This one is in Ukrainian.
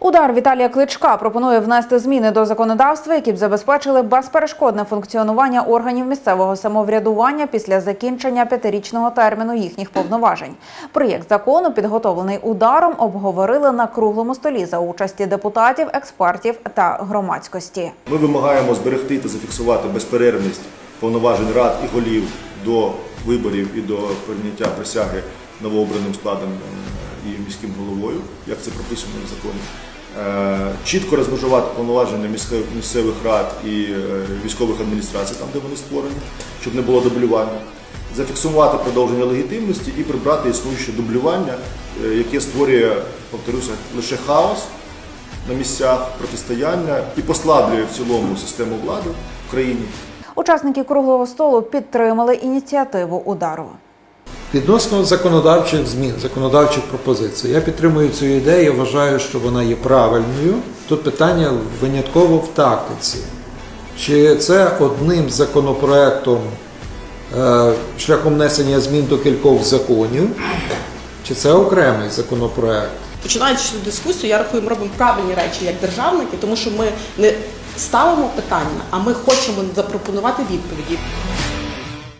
Удар Віталія Кличка пропонує внести зміни до законодавства, які б забезпечили безперешкодне функціонування органів місцевого самоврядування після закінчення п'ятирічного терміну їхніх повноважень. Проєкт закону, підготовлений ударом, обговорили на круглому столі за участі депутатів, експертів та громадськості. Ми вимагаємо зберегти та зафіксувати безперервність повноважень рад і голів до виборів і до прийняття присяги новообраним складом е, і міським головою, як це прописано в законі. Е, Чітко розмежувати повноваження місцевих рад і е, військових адміністрацій, там де вони створені, щоб не було дублювання. Зафіксувати продовження легітимності і прибрати існуюче дублювання, е, яке створює, повторюся, лише хаос на місцях протистояння і послаблює в цілому систему влади в країні. Учасники круглого столу підтримали ініціативу удару. Відносно законодавчих змін, законодавчих пропозицій, я підтримую цю ідею, вважаю, що вона є правильною. Тут питання винятково в тактиці. Чи це одним законопроектом е, шляхом внесення змін до кількох законів, чи це окремий законопроект? Починаючи цю дискусію, я рахую, ми робимо правильні речі як державники, тому що ми не ставимо питання, а ми хочемо запропонувати відповіді.